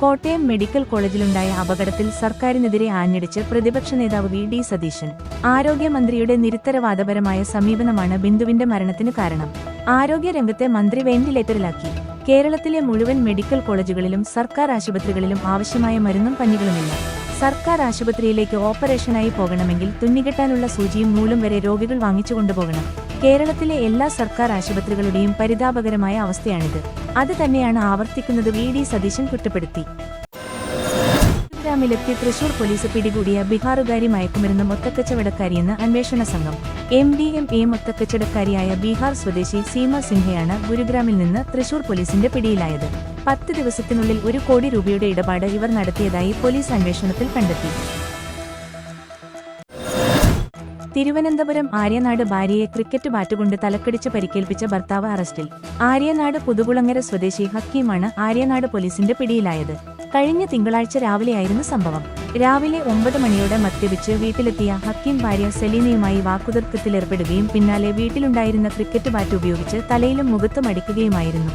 Kottayam medical കോളേജിലുണ്ടായ അപകടത്തിൽ സർക്കാരിനെതിരെ ആഞ്ഞടിച്ച് പ്രതിപക്ഷ നേതാവ് വി. ഡി. സതീശൻ. ആരോഗ്യമന്ത്രിയുടെ നിരുത്തരവാദപരമായ സമീപനമാണ് ബിന്ദുവിന്റെ മരണത്തിന് കാരണം. ആരോഗ്യരംഗത്തെ മന്ത്രി വെന്റിലേറ്ററിലാക്കി. കേരളത്തിലെ മുഴുവൻ മെഡിക്കൽ കോളേജുകളിലും സർക്കാർ ആശുപത്രികളിലും ആവശ്യമായ മരുന്നും പഞ്ഞികളുമില്ല. സർക്കാർ ആശുപത്രിയിലേക്ക് ഓപ്പറേഷനായി പോകണമെങ്കിൽ തുന്നികെട്ടാനുള്ള സൂചിയും നൂലും വരെ രോഗികൾ വാങ്ങിച്ചു കൊണ്ടുപോകണം കേരളത്തിലെ എല്ലാ സർക്കാർ ആശുപത്രികളുടെയും പരിതാപകരമായ അവസ്ഥയാണിത്. അത് തന്നെയാണ് ആവർത്തിക്കുന്നത് വി ഡി സതീശൻ കുറ്റപ്പെടുത്തി. ഗ്രാമിലെത്തി തൃശൂർ പോലീസ് പിടികൂടിയ ബീഹാറുകാരി മയക്കുമരുന്ന് മൊത്തക്കച്ചവടക്കാരിയെന്ന് അന്വേഷണ സംഘം. എം ഡി എം എ മൊത്തക്കച്ചവടക്കാരിയായ ബീഹാർ സ്വദേശി സീമ സിൻഹയാണ് ഗുരുഗ്രാമിൽ നിന്ന് തൃശൂർ പോലീസിന്റെ പിടിയിലായത്. പത്ത് ദിവസത്തിനുള്ളിൽ ഒരു കോടി രൂപയുടെ ഇടപാട് ഇവർ നടത്തിയതായി പോലീസ് അന്വേഷണത്തിൽ കണ്ടെത്തി. തിരുവനന്തപുരം ആര്യനാട് ഭാര്യയെ ക്രിക്കറ്റ് ബാറ്റുകൊണ്ട് തലക്കടിച്ച് പരിക്കേൽപ്പിച്ച ഭർത്താവ് അറസ്റ്റിൽ. ആര്യനാട് പുതുകുളങ്ങര സ്വദേശി ഹക്കീമാണ് ആര്യനാട് പോലീസിന്റെ പിടിയിലായത്. കഴിഞ്ഞ തിങ്കളാഴ്ച രാവിലെയായിരുന്നു സംഭവം. രാവിലെ ഒമ്പത് മണിയോടെ മദ്യപിച്ച് വീട്ടിലെത്തിയ ഹക്കീം ഭാര്യ സെലീനയുമായി വാക്കുതർക്കത്തിലേർപ്പെടുകയും പിന്നാലെ വീട്ടിലുണ്ടായിരുന്ന ക്രിക്കറ്റ് ബാറ്റ് ഉപയോഗിച്ച് തലയിലും മുഖത്തും അടിക്കുകയുമായിരുന്നു.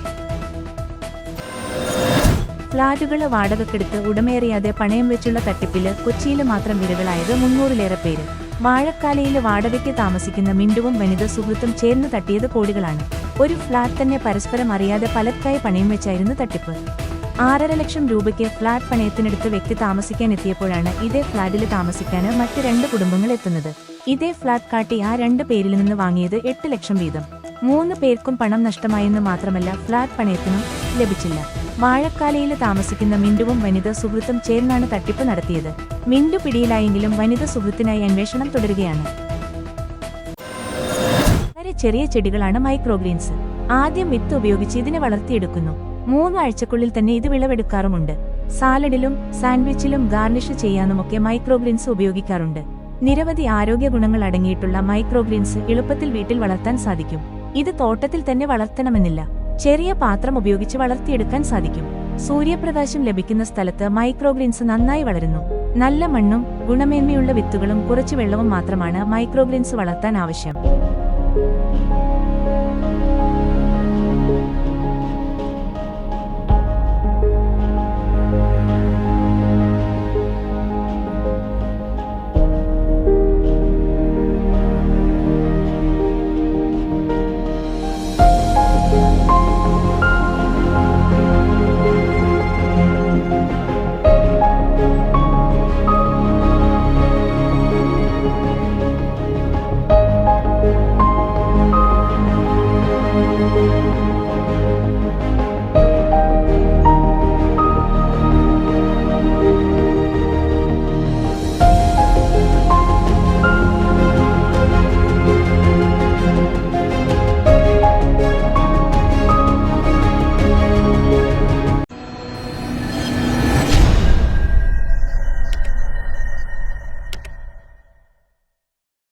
ഫ്ളാറ്റുകൾ വാടകക്കെടുത്ത് ഉടമേറിയാതെ പണയം വെച്ചുള്ള തട്ടിപ്പിൽ കൊച്ചിയിൽ മാത്രം വിരകളായത് മുന്നൂറിലേറെ പേര്. വാഴക്കാലയിൽ വാടകയ്ക്ക് താമസിക്കുന്ന മിണ്ടുവും വനിത സുഹൃത്തും ചേർന്ന് തട്ടിയത് കോടികളാണ്. ഒരു ഫ്ളാറ്റ് തന്നെ പരസ്പരം അറിയാതെ പലർക്കായി പണയം വെച്ചായിരുന്നു തട്ടിപ്പ്. ആറര ലക്ഷം രൂപയ്ക്ക് ഫ്ളാറ്റ് പണയത്തിനെടുത്ത് വ്യക്തി താമസിക്കാൻ എത്തിയപ്പോഴാണ് ഇതേ ഫ്ളാറ്റിൽ താമസിക്കാൻ മറ്റ് രണ്ട് കുടുംബങ്ങൾ എത്തുന്നത്. ഇതേ ഫ്ളാറ്റ് കാട്ടി ആ രണ്ട് പേരിൽ നിന്ന് വാങ്ങിയത് എട്ട് ലക്ഷം വീതം. മൂന്ന് പേർക്കും പണം നഷ്ടമായെന്ന് മാത്രമല്ല ഫ്ളാറ്റ് പണയത്തിനും ലഭിച്ചില്ല. വാഴക്കാലയിൽ താമസിക്കുന്ന മിണ്ടുവും വനിത സുഹൃത്തും ചേർന്നാണ് തട്ടിപ്പ് നടത്തിയത്. മിണ്ടു പിടിയിലായെങ്കിലും വനിത സുഹൃത്തിനായി അന്വേഷണം തുടരുകയാണ്. വളരെ ചെറിയ ചെടികളാണ് മൈക്രോഗ്രീൻസ്. ആദ്യം വിത്ത് ഉപയോഗിച്ച് ഇതിനെ വളർത്തിയെടുക്കുന്നു. മൂന്നാഴ്ചക്കുള്ളിൽ തന്നെ ഇത് വിളവെടുക്കാറുമുണ്ട്. സാലഡിലും സാൻഡ്വിച്ചിലും ഗാർണിഷ് ചെയ്യാനുമൊക്കെ മൈക്രോഗ്രീൻസ് ഉപയോഗിക്കാറുണ്ട്. നിരവധി ആരോഗ്യ ഗുണങ്ങൾ അടങ്ങിയിട്ടുള്ള മൈക്രോഗ്രീൻസ് എളുപ്പത്തിൽ വീട്ടിൽ വളർത്താൻ സാധിക്കും. ഇത് തോട്ടത്തിൽ തന്നെ വളർത്തണമെന്നില്ല. ചെറിയ പാത്രം ഉപയോഗിച്ച് വളർത്തിയെടുക്കാൻ സാധിക്കും. സൂര്യപ്രകാശം ലഭിക്കുന്ന സ്ഥലത്ത് മൈക്രോഗ്രീൻസ് നന്നായി വളരുന്നു. നല്ല മണ്ണും ഗുണമേന്മയുള്ള വിത്തുകളും കുറച്ച് വെള്ളവും മാത്രമാണ് മൈക്രോഗ്രീൻസ് വളർത്താൻ ആവശ്യം.